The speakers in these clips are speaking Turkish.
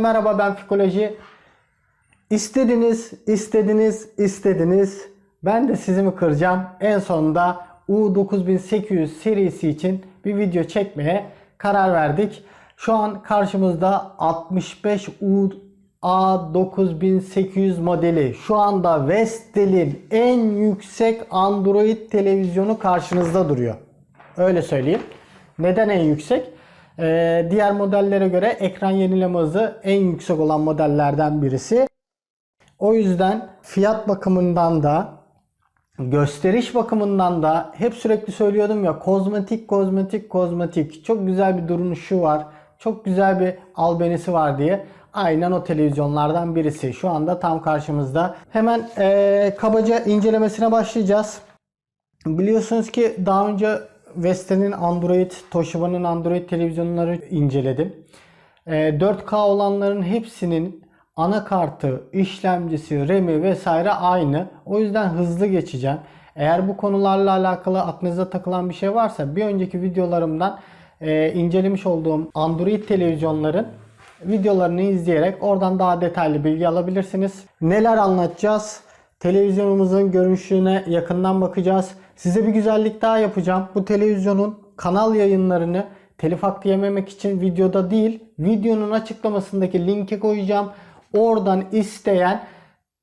Merhaba ben Fikoloji. İstediniz, istediniz, istediniz. Ben de sizi mi kıracağım? En sonunda U9800 serisi için bir video çekmeye karar verdik. Şu an karşımızda 65 U A9800 modeli. Şu anda Vestel'in en yüksek Android televizyonu karşınızda duruyor. Öyle söyleyeyim. Neden en yüksek? Ee, diğer modellere göre ekran yenileme hızı en yüksek olan modellerden birisi. O yüzden fiyat bakımından da gösteriş bakımından da hep sürekli söylüyordum ya kozmetik kozmetik kozmetik çok güzel bir duruşu var. Çok güzel bir albenisi var diye. Aynen o televizyonlardan birisi. Şu anda tam karşımızda. Hemen ee, kabaca incelemesine başlayacağız. Biliyorsunuz ki daha önce Vestel'in Android, Toshiba'nın Android televizyonları inceledim. Ee, 4K olanların hepsinin anakartı, işlemcisi, RAM'i vesaire aynı. O yüzden hızlı geçeceğim. Eğer bu konularla alakalı aklınıza takılan bir şey varsa bir önceki videolarımdan e, incelemiş olduğum Android televizyonların videolarını izleyerek oradan daha detaylı bilgi alabilirsiniz. Neler anlatacağız? Televizyonumuzun görünüşüne yakından bakacağız. Size bir güzellik daha yapacağım. Bu televizyonun kanal yayınlarını telif hakkı yememek için videoda değil, videonun açıklamasındaki linke koyacağım. Oradan isteyen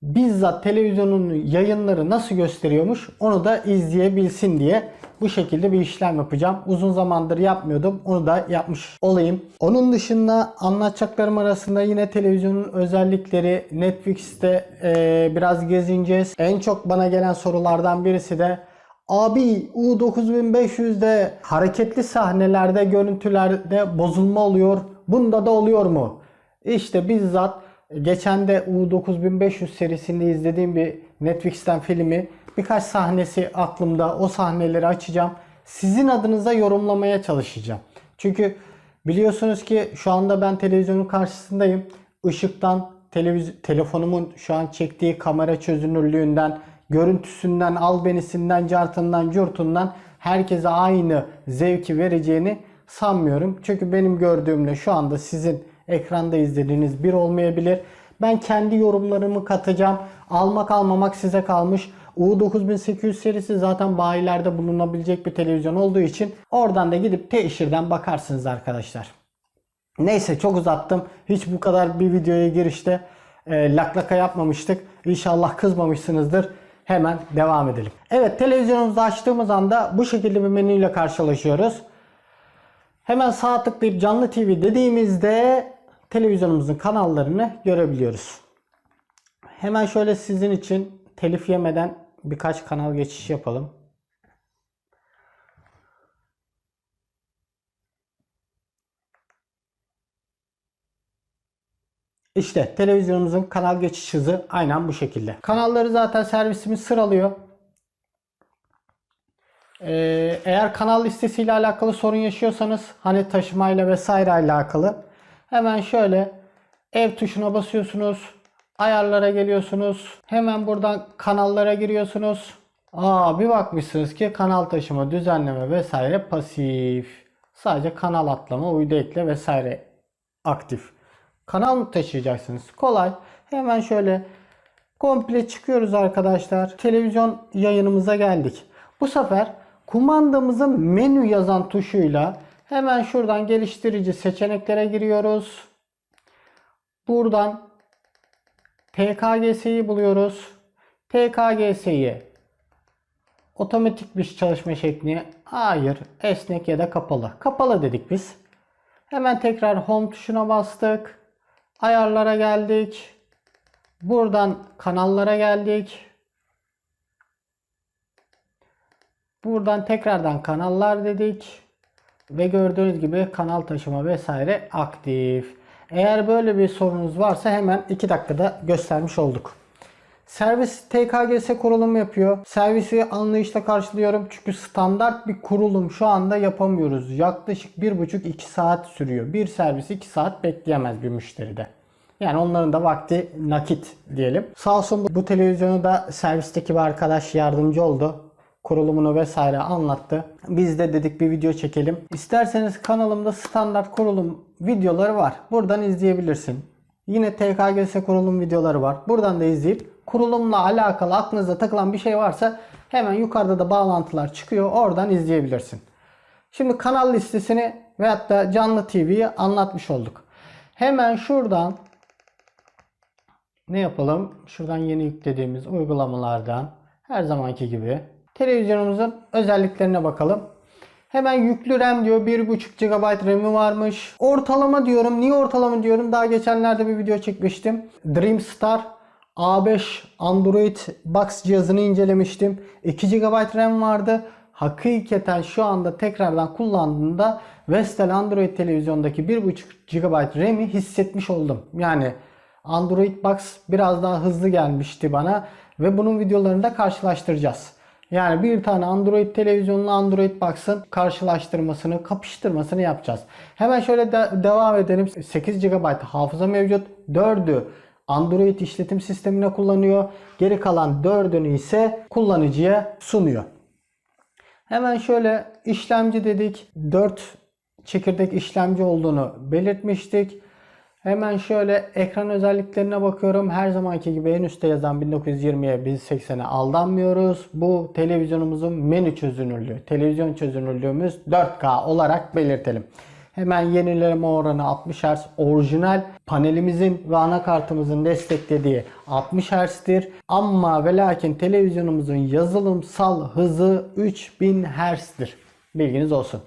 bizzat televizyonun yayınları nasıl gösteriyormuş onu da izleyebilsin diye bu şekilde bir işlem yapacağım. Uzun zamandır yapmıyordum. Onu da yapmış olayım. Onun dışında anlatacaklarım arasında yine televizyonun özellikleri Netflix'te e, biraz gezineceğiz. En çok bana gelen sorulardan birisi de Abi U9500'de hareketli sahnelerde görüntülerde bozulma oluyor. Bunda da oluyor mu? İşte bizzat geçen de U9500 serisinde izlediğim bir Netflix'ten filmi birkaç sahnesi aklımda. O sahneleri açacağım. Sizin adınıza yorumlamaya çalışacağım. Çünkü biliyorsunuz ki şu anda ben televizyonun karşısındayım. Işıktan, televiz- telefonumun şu an çektiği kamera çözünürlüğünden, görüntüsünden, albenisinden, cartından, curtundan herkese aynı zevki vereceğini sanmıyorum. Çünkü benim gördüğümle şu anda sizin ekranda izlediğiniz bir olmayabilir. Ben kendi yorumlarımı katacağım. Almak almamak size kalmış. U9800 serisi zaten bayilerde bulunabilecek bir televizyon olduğu için oradan da gidip teşhirden bakarsınız arkadaşlar. Neyse çok uzattım. Hiç bu kadar bir videoya girişte e, laklaka yapmamıştık. İnşallah kızmamışsınızdır. Hemen devam edelim. Evet televizyonumuzu açtığımız anda bu şekilde bir menüyle karşılaşıyoruz. Hemen sağ tıklayıp canlı TV dediğimizde televizyonumuzun kanallarını görebiliyoruz. Hemen şöyle sizin için telif yemeden birkaç kanal geçiş yapalım. İşte televizyonumuzun kanal geçiş hızı aynen bu şekilde. Kanalları zaten servisimiz sıralıyor. Ee, eğer kanal listesiyle alakalı sorun yaşıyorsanız hani taşımayla vesaire alakalı hemen şöyle ev tuşuna basıyorsunuz. Ayarlara geliyorsunuz. Hemen buradan kanallara giriyorsunuz. Aa bir bakmışsınız ki kanal taşıma, düzenleme vesaire pasif. Sadece kanal atlama, uydu ekle vesaire aktif. Kanal mı taşıyacaksınız? Kolay. Hemen şöyle komple çıkıyoruz arkadaşlar. Televizyon yayınımıza geldik. Bu sefer kumandamızın menü yazan tuşuyla hemen şuradan geliştirici seçeneklere giriyoruz. Buradan PKGS'yi buluyoruz. PKGS'yi otomatik bir çalışma şekli hayır esnek ya da kapalı. Kapalı dedik biz. Hemen tekrar home tuşuna bastık. Ayarlara geldik. Buradan kanallara geldik. Buradan tekrardan kanallar dedik. Ve gördüğünüz gibi kanal taşıma vesaire aktif. Eğer böyle bir sorunuz varsa hemen 2 dakikada göstermiş olduk. Servis TKGS kurulum yapıyor. Servisi anlayışla karşılıyorum. Çünkü standart bir kurulum şu anda yapamıyoruz. Yaklaşık 1,5-2 saat sürüyor. Bir servis 2 saat bekleyemez bir müşteride. Yani onların da vakti nakit diyelim. Sağ olsun bu televizyonu da servisteki bir arkadaş yardımcı oldu. Kurulumunu vesaire anlattı. Biz de dedik bir video çekelim. İsterseniz kanalımda standart kurulum videoları var. Buradan izleyebilirsin. Yine TKGS kurulum videoları var. Buradan da izleyip kurulumla alakalı aklınıza takılan bir şey varsa hemen yukarıda da bağlantılar çıkıyor. Oradan izleyebilirsin. Şimdi kanal listesini veyahut da canlı TV'yi anlatmış olduk. Hemen şuradan ne yapalım? Şuradan yeni yüklediğimiz uygulamalardan her zamanki gibi televizyonumuzun özelliklerine bakalım. Hemen yüklü RAM diyor 1.5 GB RAM'i varmış. Ortalama diyorum. Niye ortalama diyorum? Daha geçenlerde bir video çekmiştim. Dreamstar A5 Android Box cihazını incelemiştim. 2 GB RAM vardı. Hakikaten şu anda tekrardan kullandığımda Vestel Android televizyondaki 1.5 GB RAM'i hissetmiş oldum. Yani Android Box biraz daha hızlı gelmişti bana ve bunun videolarını da karşılaştıracağız. Yani bir tane Android televizyonla Android Box'ın karşılaştırmasını, kapıştırmasını yapacağız. Hemen şöyle de- devam edelim. 8 GB hafıza mevcut. 4'ü Android işletim sistemine kullanıyor. Geri kalan 4'ünü ise kullanıcıya sunuyor. Hemen şöyle işlemci dedik. 4 çekirdek işlemci olduğunu belirtmiştik. Hemen şöyle ekran özelliklerine bakıyorum. Her zamanki gibi en üstte yazan 1920'ye 1080'e aldanmıyoruz. Bu televizyonumuzun menü çözünürlüğü. Televizyon çözünürlüğümüz 4K olarak belirtelim. Hemen yenileme oranı 60 Hz. Orijinal panelimizin ve anakartımızın desteklediği 60 Hz'tir. Ama ve lakin televizyonumuzun yazılımsal hızı 3000 Hz'tir. Bilginiz olsun.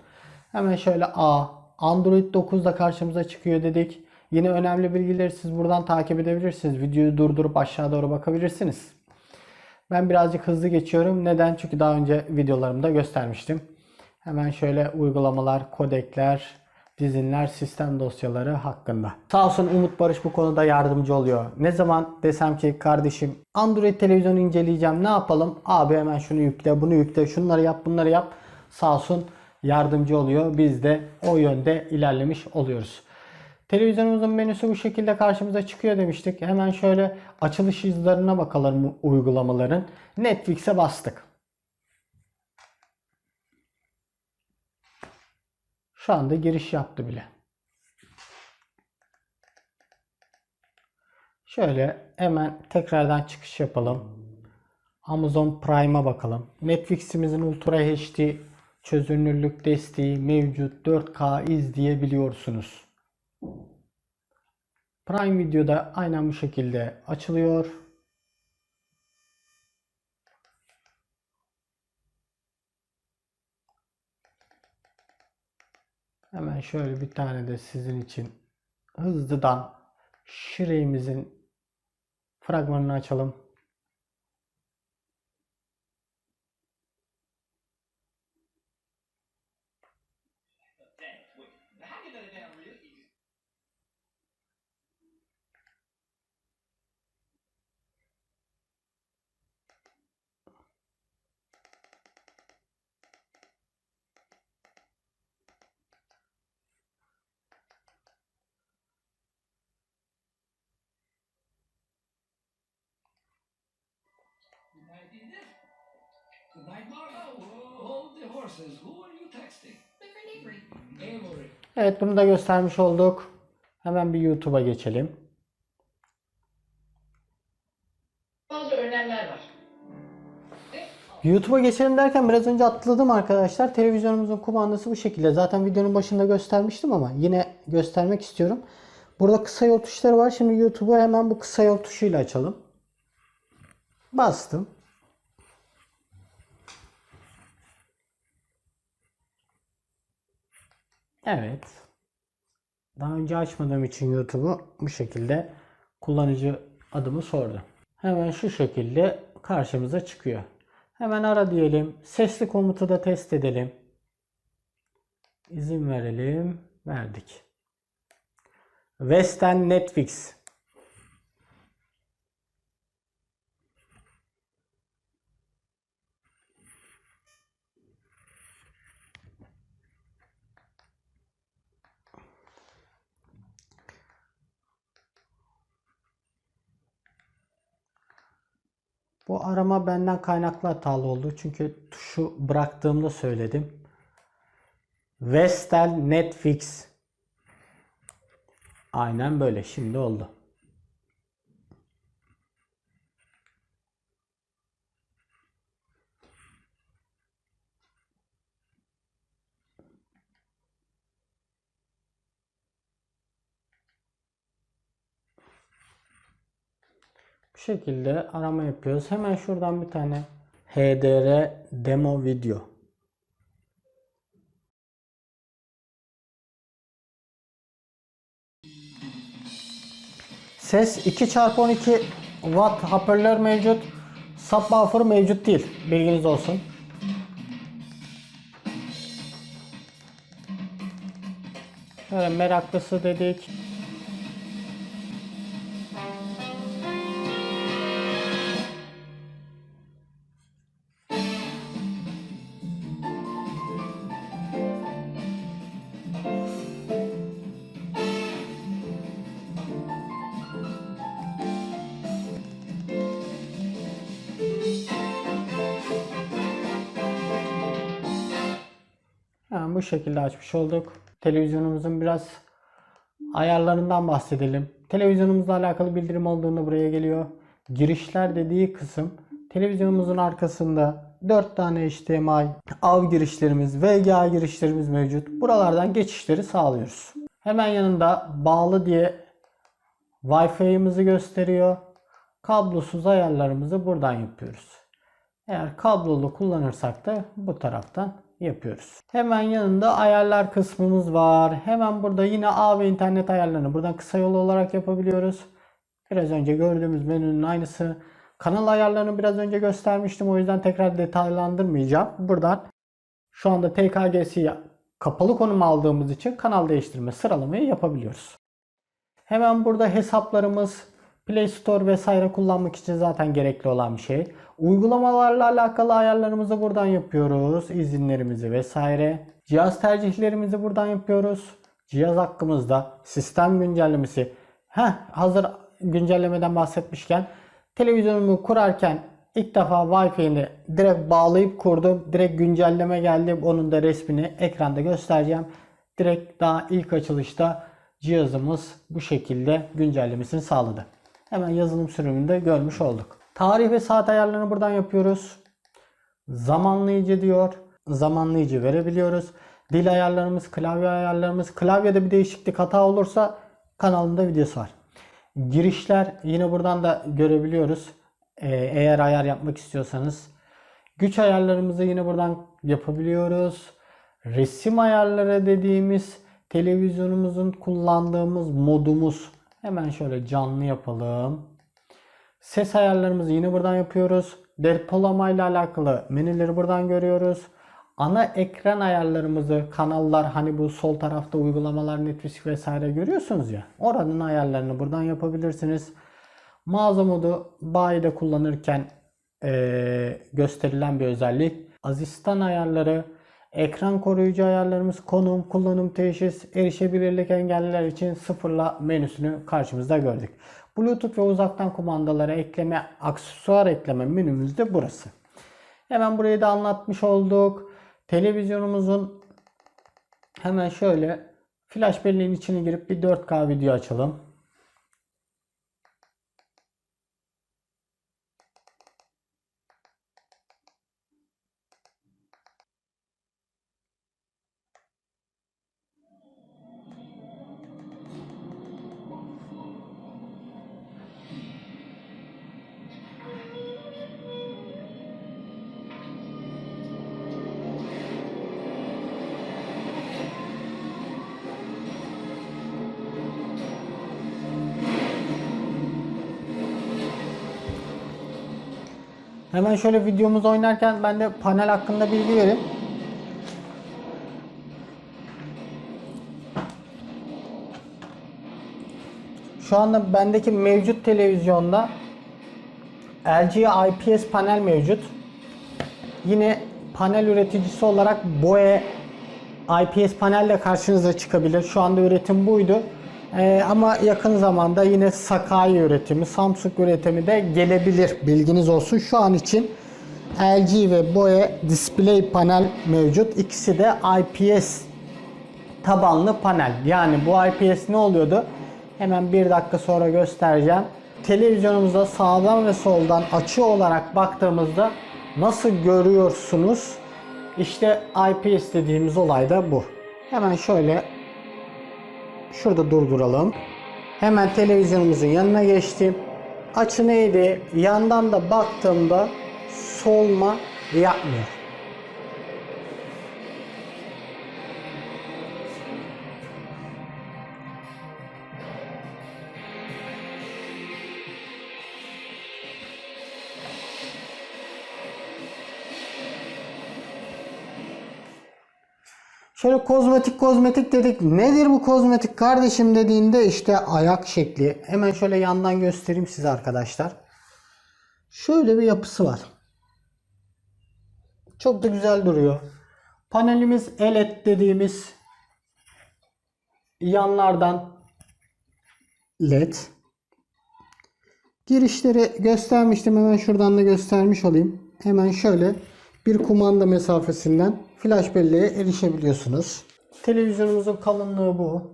Hemen şöyle A. Android 9'da karşımıza çıkıyor dedik. Yine önemli bilgileri siz buradan takip edebilirsiniz. Videoyu durdurup aşağı doğru bakabilirsiniz. Ben birazcık hızlı geçiyorum. Neden? Çünkü daha önce videolarımda göstermiştim. Hemen şöyle uygulamalar, kodekler, dizinler, sistem dosyaları hakkında. Sağ olsun Umut Barış bu konuda yardımcı oluyor. Ne zaman desem ki kardeşim Android televizyonu inceleyeceğim ne yapalım? Abi hemen şunu yükle, bunu yükle, şunları yap, bunları yap. Sağ olsun yardımcı oluyor. Biz de o yönde ilerlemiş oluyoruz. Televizyonumuzun menüsü bu şekilde karşımıza çıkıyor demiştik. Hemen şöyle açılış hızlarına bakalım uygulamaların. Netflix'e bastık. Şu anda giriş yaptı bile. Şöyle hemen tekrardan çıkış yapalım. Amazon Prime'a bakalım. Netflix'imizin Ultra HD çözünürlük desteği mevcut 4K izleyebiliyorsunuz. Prime Video'da aynen bu şekilde açılıyor. Hemen şöyle bir tane de sizin için hızlıdan Shrek'imizin fragmanını açalım. İn this. Tonight, Mark. Hold the horses. Who are you texting? Avery. Avery. Evet bunu da göstermiş olduk. Hemen bir YouTube'a geçelim. Bazı önlemler var. YouTube'a geçelim derken biraz önce atladım arkadaşlar. Televizyonumuzun kumandası bu şekilde. Zaten videonun başında göstermiştim ama yine göstermek istiyorum. Burada kısa yol tuşları var. Şimdi YouTube'u hemen bu kısa yol tuşuyla açalım. Bastım. Evet. Daha önce açmadığım için YouTube'u bu şekilde kullanıcı adımı sordu. Hemen şu şekilde karşımıza çıkıyor. Hemen ara diyelim. Sesli komutu da test edelim. İzin verelim. Verdik. Western Netflix. Bu arama benden kaynaklı hatalı oldu. Çünkü tuşu bıraktığımda söyledim. Vestel Netflix. Aynen böyle. Şimdi oldu. Şekilde arama yapıyoruz. Hemen şuradan bir tane HDR demo video. Ses 2x12 watt hoparlör mevcut. Subwoofer mevcut değil. Bilginiz olsun. Şöyle meraklısı dedik. Bu şekilde açmış olduk. Televizyonumuzun biraz ayarlarından bahsedelim. Televizyonumuzla alakalı bildirim olduğunda buraya geliyor. Girişler dediği kısım televizyonumuzun arkasında 4 tane HDMI, AV girişlerimiz, VGA girişlerimiz mevcut. Buralardan geçişleri sağlıyoruz. Hemen yanında bağlı diye Wi-Fi'mizi gösteriyor. Kablosuz ayarlarımızı buradan yapıyoruz. Eğer kablolu kullanırsak da bu taraftan yapıyoruz. Hemen yanında ayarlar kısmımız var. Hemen burada yine ağ ve internet ayarlarını buradan kısa yol olarak yapabiliyoruz. Biraz önce gördüğümüz menünün aynısı. Kanal ayarlarını biraz önce göstermiştim. O yüzden tekrar detaylandırmayacağım. Buradan şu anda TKGS'yi kapalı konum aldığımız için kanal değiştirme sıralamayı yapabiliyoruz. Hemen burada hesaplarımız Play Store vesaire kullanmak için zaten gerekli olan bir şey. Uygulamalarla alakalı ayarlarımızı buradan yapıyoruz. İzinlerimizi vesaire. Cihaz tercihlerimizi buradan yapıyoruz. Cihaz hakkımızda sistem güncellemesi. Heh, hazır güncellemeden bahsetmişken televizyonumu kurarken ilk defa Wi-Fi'ni direkt bağlayıp kurdum. Direkt güncelleme geldi. Onun da resmini ekranda göstereceğim. Direkt daha ilk açılışta cihazımız bu şekilde güncellemesini sağladı. Hemen yazılım sürümünde görmüş olduk. Tarih ve saat ayarlarını buradan yapıyoruz. Zamanlayıcı diyor. Zamanlayıcı verebiliyoruz. Dil ayarlarımız, klavye ayarlarımız. Klavyede bir değişiklik hata olursa kanalımda videosu var. Girişler yine buradan da görebiliyoruz. Ee, eğer ayar yapmak istiyorsanız. Güç ayarlarımızı yine buradan yapabiliyoruz. Resim ayarları dediğimiz televizyonumuzun kullandığımız modumuz. Hemen şöyle canlı yapalım. Ses ayarlarımızı yine buradan yapıyoruz. Depolama ile alakalı menüleri buradan görüyoruz. Ana ekran ayarlarımızı kanallar hani bu sol tarafta uygulamalar Netflix vesaire görüyorsunuz ya. Oranın ayarlarını buradan yapabilirsiniz. Mağaza modu bayide kullanırken eee, gösterilen bir özellik. Asistan ayarları, ekran koruyucu ayarlarımız, konum, kullanım teşhis, erişebilirlik engelliler için sıfırla menüsünü karşımızda gördük. Bluetooth ve uzaktan kumandalara ekleme, aksesuar ekleme menümüz de burası. Hemen burayı da anlatmış olduk. Televizyonumuzun hemen şöyle flash belleğin içine girip bir 4K video açalım. Hemen şöyle videomuz oynarken ben de panel hakkında bilgi vereyim. Şu anda bendeki mevcut televizyonda LG IPS panel mevcut. Yine panel üreticisi olarak BOE IPS panelle karşınıza çıkabilir. Şu anda üretim buydu. Ee, ama yakın zamanda yine Sakai üretimi, Samsung üretimi de gelebilir. Bilginiz olsun. Şu an için LG ve BOE display panel mevcut. İkisi de IPS tabanlı panel. Yani bu IPS ne oluyordu? Hemen bir dakika sonra göstereceğim. Televizyonumuza sağdan ve soldan açı olarak baktığımızda nasıl görüyorsunuz? İşte IPS dediğimiz olay da bu. Hemen şöyle şurada durduralım. Hemen televizyonumuzun yanına geçtim. Açı neydi? Yandan da baktığımda solma yapmıyor. Şöyle kozmetik kozmetik dedik. Nedir bu kozmetik kardeşim dediğinde işte ayak şekli. Hemen şöyle yandan göstereyim size arkadaşlar. Şöyle bir yapısı var. Çok da güzel duruyor. Panelimiz LED dediğimiz yanlardan LED. Girişleri göstermiştim. Hemen şuradan da göstermiş olayım. Hemen şöyle bir kumanda mesafesinden flash belleğe erişebiliyorsunuz. Televizyonumuzun kalınlığı bu.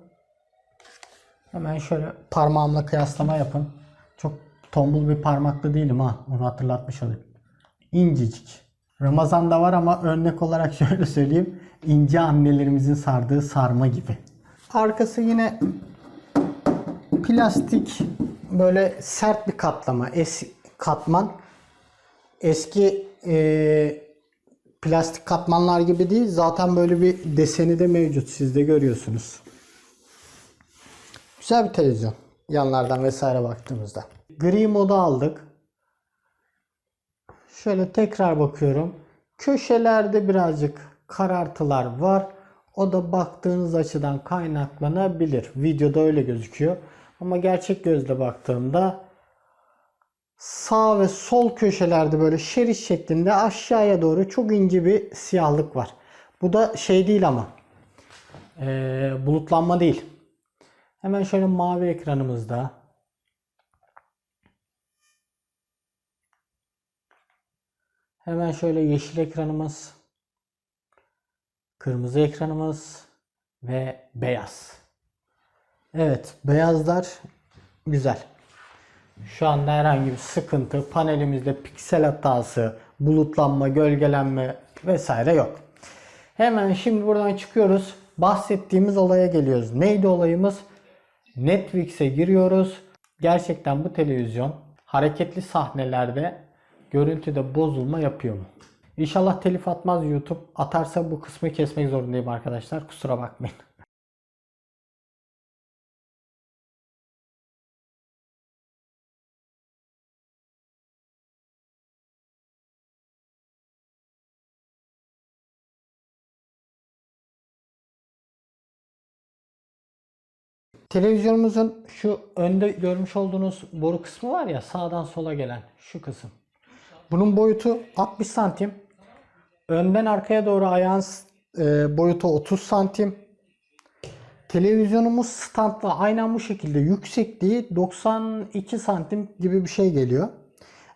Hemen şöyle parmağımla kıyaslama yapın. Çok tombul bir parmaklı değilim ha. Onu hatırlatmış olayım. İncecik. Ramazan'da var ama örnek olarak şöyle söyleyeyim. İnce annelerimizin sardığı sarma gibi. Arkası yine plastik böyle sert bir katlama. Es katman. Eski e, plastik katmanlar gibi değil. Zaten böyle bir deseni de mevcut. Siz de görüyorsunuz. Güzel bir televizyon. Yanlardan vesaire baktığımızda. Gri moda aldık. Şöyle tekrar bakıyorum. Köşelerde birazcık karartılar var. O da baktığınız açıdan kaynaklanabilir. Videoda öyle gözüküyor. Ama gerçek gözle baktığımda sağ ve sol köşelerde böyle şerit şeklinde aşağıya doğru çok ince bir siyahlık var. Bu da şey değil ama ee, bulutlanma değil. Hemen şöyle mavi ekranımızda hemen şöyle yeşil ekranımız kırmızı ekranımız ve beyaz. Evet beyazlar güzel. Şu anda herhangi bir sıkıntı, panelimizde piksel hatası, bulutlanma, gölgelenme vesaire yok. Hemen şimdi buradan çıkıyoruz. Bahsettiğimiz olaya geliyoruz. Neydi olayımız? Netflix'e giriyoruz. Gerçekten bu televizyon hareketli sahnelerde görüntüde bozulma yapıyor mu? İnşallah telif atmaz YouTube. Atarsa bu kısmı kesmek zorundayım arkadaşlar. Kusura bakmayın. Televizyonumuzun şu önde görmüş olduğunuz boru kısmı var ya sağdan sola gelen şu kısım. Bunun boyutu 60 santim. Önden arkaya doğru ayağın e, boyutu 30 santim. Televizyonumuz standla aynen bu şekilde yüksekliği 92 santim gibi bir şey geliyor.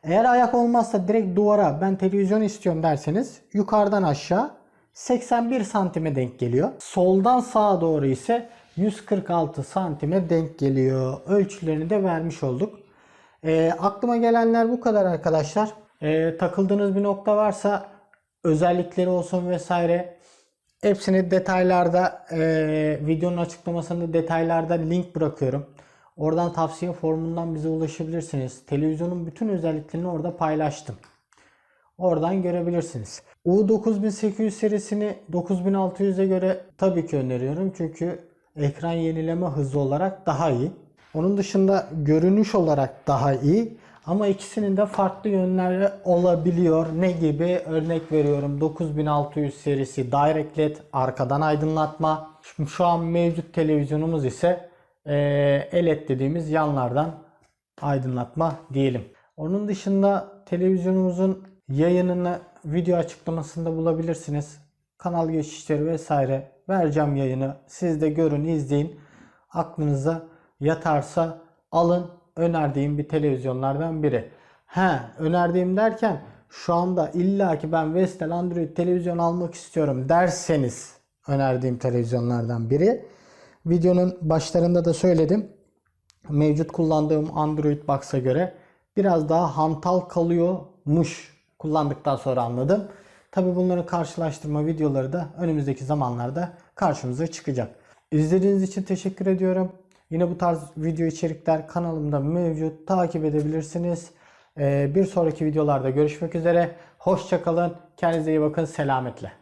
Eğer ayak olmazsa direkt duvara ben televizyon istiyorum derseniz yukarıdan aşağı 81 santime denk geliyor. Soldan sağa doğru ise 146 santime denk geliyor. Ölçülerini de vermiş olduk. E, aklıma gelenler bu kadar arkadaşlar. E, takıldığınız bir nokta varsa özellikleri olsun vesaire hepsini detaylarda e, videonun açıklamasında detaylarda link bırakıyorum. Oradan tavsiye formundan bize ulaşabilirsiniz. Televizyonun bütün özelliklerini orada paylaştım. Oradan görebilirsiniz. U9800 serisini 9600'e göre tabii ki öneriyorum. Çünkü ekran yenileme hızı olarak daha iyi. Onun dışında görünüş olarak daha iyi. Ama ikisinin de farklı yönleri olabiliyor. Ne gibi? Örnek veriyorum 9600 serisi Direct LED arkadan aydınlatma. Şimdi şu an mevcut televizyonumuz ise eee LED dediğimiz yanlardan aydınlatma diyelim. Onun dışında televizyonumuzun yayınını video açıklamasında bulabilirsiniz. Kanal geçişleri vesaire vereceğim yayını. Siz de görün, izleyin. Aklınıza yatarsa alın. Önerdiğim bir televizyonlardan biri. He, önerdiğim derken şu anda illaki ben Vestel Android televizyon almak istiyorum derseniz önerdiğim televizyonlardan biri. Videonun başlarında da söyledim. Mevcut kullandığım Android Box'a göre biraz daha hantal kalıyormuş kullandıktan sonra anladım. Tabi bunların karşılaştırma videoları da önümüzdeki zamanlarda karşımıza çıkacak. İzlediğiniz için teşekkür ediyorum. Yine bu tarz video içerikler kanalımda mevcut. Takip edebilirsiniz. Ee, bir sonraki videolarda görüşmek üzere. Hoşçakalın. Kendinize iyi bakın. Selametle.